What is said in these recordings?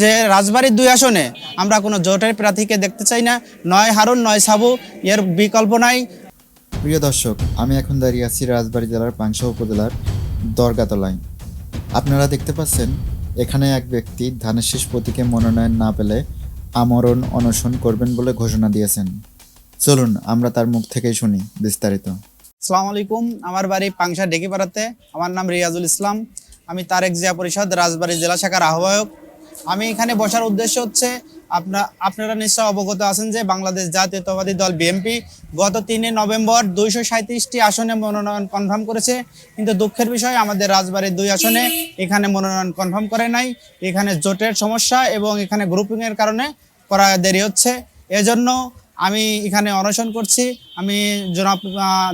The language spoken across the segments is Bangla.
যে রাজবাড়ির দুই আসনে আমরা কোনো জোটের প্রার্থীকে দেখতে চাই না। নয় হারুন নয় সাবু এর বিকল্প নাই। প্রিয় দর্শক আমি এখন দাঁড়িয়ে আছি রাজবাড়ী জেলার পাংশা উপজেলার দরগাতলায় আপনারা দেখতে পাচ্ছেন এখানে এক ব্যক্তি ধানের শেষ প্রতীকে মনোনয়ন না পেলে আমরণ অনশন করবেন বলে ঘোষণা দিয়েছেন। চলুন আমরা তার মুখ থেকেই শুনি বিস্তারিত। আসসালামু আলাইকুম আমার বাড়ি পাংশা ডেকিপাড়াতে। আমার নাম রিয়াজুল ইসলাম। আমি তারেক জিয়া পরিষদ রাজবাড়ী জেলা শাখার আহ্বায়ক। আমি এখানে বসার উদ্দেশ্য হচ্ছে আপনা আপনারা নিশ্চয় অবগত আছেন যে বাংলাদেশ জাতীয়তাবাদী দল বিএনপি গত তিনে নভেম্বর দুইশো সাঁত্রিশটি আসনে মনোনয়ন কনফার্ম করেছে। কিন্তু দুঃখের বিষয়, আমাদের রাজবাড়ির দুই আসনে এখানে মনোনয়ন কনফার্ম করে নাই। এখানে জোটের সমস্যা এবং এখানে গ্রুপিংয়ের কারণে করা দেরি হচ্ছে। এজন্য আমি এখানে অনশন করছি। আমি জনাব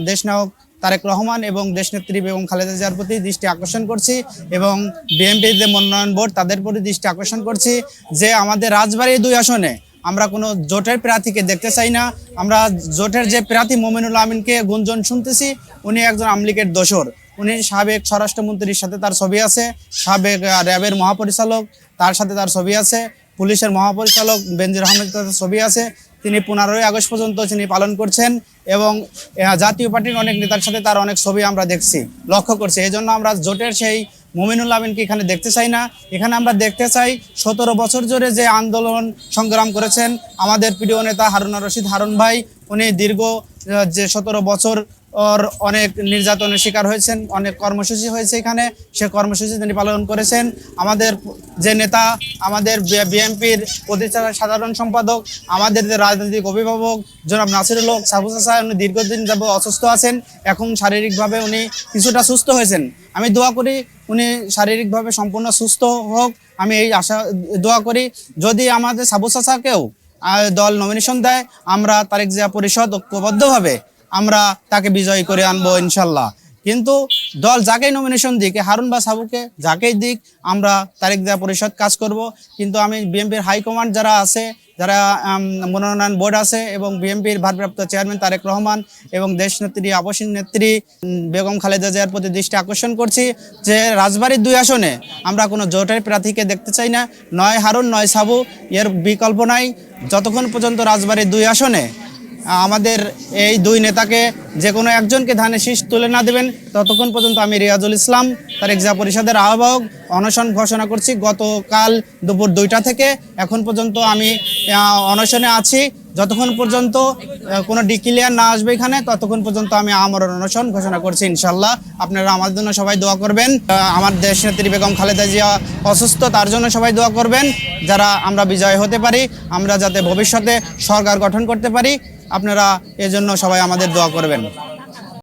দেশনায়ক তারেক রহমান এবং দেশনেত্রী বেগম খালেদা জিয়ার প্রতি দৃষ্টি আকর্ষণ করছি এবং বিএনপি যে মনোনয়ন বোর্ড, তাদের প্রতি দৃষ্টি আকর্ষণ করছি যে আমাদের রাজবাড়ির দুই আসনে আমরা কোনো জোটের প্রার্থীকে দেখতে চাই না। আমরা জোটের যে প্রার্থী মোমিনুল আমিনকে গুঞ্জন শুনতেছি, উনি একজন আমলিকের দোসর উনি সাবেক স্বরাষ্ট্রমন্ত্রীর সাথে তার ছবি আছে, সাবেক র্যাবের মহাপরিচালক, তার সাথে তার ছবি আছে, পুলিশের মহাপরিচালক বেনজির আহমেদ ছবি আছে তিনি পনেরোই আগস্ট পর্যন্ত তিনি পালন করছেন এবং জাতীয় পার্টির অনেক নেতার সাথে তার অনেক ছবি আমরা দেখছি, লক্ষ্য করছি। এই জন্য আমরা জোটের সেই মুমিনুল আমিনকে এখানে দেখতে চাই না। এখানে আমরা দেখতে চাই সতেরো বছর ধরে যে আন্দোলন সংগ্রাম করেছেন আমাদের প্রিয় নেতা হারুন রশিদ হারুন ভাই। উনি দীর্ঘ যে সতেরো বছর ওর অনেক নির্যাতনের শিকার হয়েছেন, অনেক কর্মসূচি হয়েছে এখানে। সে কর্মসূচি তিনি পালন করেছেন। আমাদের যে নেতা, আমাদের বিএনপির প্রতিষ্ঠাতা সাধারণ সম্পাদক, আমাদের যে রাজনৈতিক অভিভাবক, জনাব নাসিরুল হক সাবু চাষা উনি দীর্ঘদিন যাব অসুস্থ আছেন। এখন শারীরিকভাবে উনি কিছুটা সুস্থ হয়েছেন। আমি দোয়া করি উনি শারীরিকভাবে সম্পূর্ণ সুস্থ হোক। আমি এই আশা, দোয়া করি যদি আমাদের সাবু চাষাকেও দল নমিনেশন দেয়, আমরা তারেক জিয়া পরিষদ ঐক্যবদ্ধভাবে আমরা তাকে বিজয়ী করে আনব ইনশাল্লাহ। কিন্তু দল যাকেই নমিনেশন দিক হারুন বা সাবুকে যাকেই দিক, আমরা তারেক দেয়া পরিষদ কাজ করব। কিন্তু আমি বিএনপির হাইকমান্ড যারা আছে, যারা মনোনয়ন বোর্ড আছে এবং বিএনপির ভারপ্রাপ্ত চেয়ারম্যান তারেক রহমান এবং দেশ নেত্রী আবাসীন নেত্রী বেগম খালেদা জিয়ার প্রতি দৃষ্টি আকর্ষণ করছি যে রাজবাড়ির দুই আসনে আমরা কোনো জোটের প্রার্থীকে দেখতে চাই না, নয় হারুন, নয় সাবু, এর বিকল্প নাই। যতক্ষণ পর্যন্ত রাজবাড়ির দুই আসনে আমাদের এই দুই নেতাকে যে কোনো একজনকে ধানে শীষ তুলে না দেবেন। ততক্ষণ পর্যন্ত আমি রিয়াজুল ইসলাম তারেক জিয়া পরিষদের আহ্বায়ক, অনশন ঘোষণা করছি গতকাল দুপুর দুইটা থেকে। এখন পর্যন্ত আমি অনশনে আছি। যতক্ষণ পর্যন্ত কোনো ডিক্লিয়ার না আসবে এখানে, ততক্ষণ পর্যন্ত আমি আমার অনশন ঘোষণা করছি ইনশাল্লাহ। আপনারা আমার জন্য সবাই দোয়া করবেন। আমার দেশ নেত্রী বেগম খালেদা জিয়া অসুস্থ, তার জন্য সবাই দোয়া করবেন। যারা আমরা বিজয় হতে পারি, আমরা যাতে ভবিষ্যতে সরকার গঠন করতে পারি। আপনারা এজন্য সবাই আমাদের দোয়া করবেন।